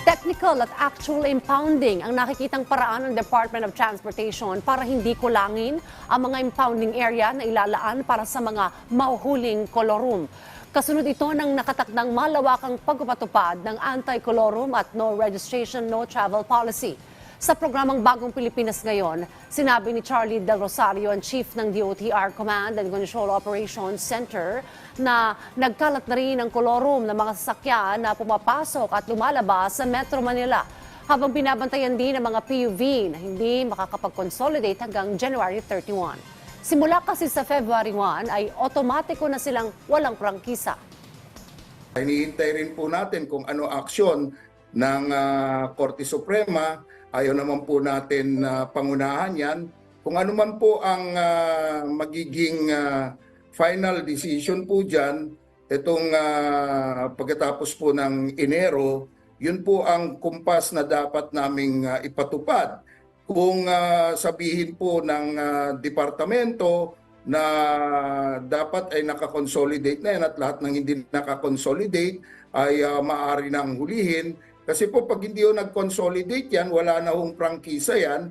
Technical at actual impounding ang nakikitang paraan ng Department of Transportation para hindi kulangin ang mga impounding area na ilalaan para sa mga mauhuling kolorum. Kasunod ito ng nakatakdang malawakang pagpapatupad ng anti-colorum at no registration, no travel policy. Sa programang Bagong Pilipinas ngayon, sinabi ni Charlie Del Rosario, ang chief ng DOTR Command and Control Operations Center, na nagkalat na rin ang kolorum ng mga sasakyan na pumapasok at lumalabas sa Metro Manila. Habang binabantayan din ang mga PUV na hindi makakapag-consolidate hanggang January 31. Simula kasi sa February 1 ay otomatiko na silang walang prangkisa. Hinihintay rin po natin kung ano aksyon ng ah, Korte Suprema. Ayaw naman po natin na pangunahan yan. Kung ano man po ang ah, magiging ah, final decision po dyan, itong ah, pagkatapos po ng Enero, yun po ang kumpas na dapat naming ah, ipatupad. Kung ah, sabihin po ng ah, departamento na dapat ay nakakonsolidate na yan at lahat ng hindi nakakonsolidate ay ah, maaari nang hulihin. Kasi po pag hindi yung nag-consolidate yan, wala na hong prangkisa yan,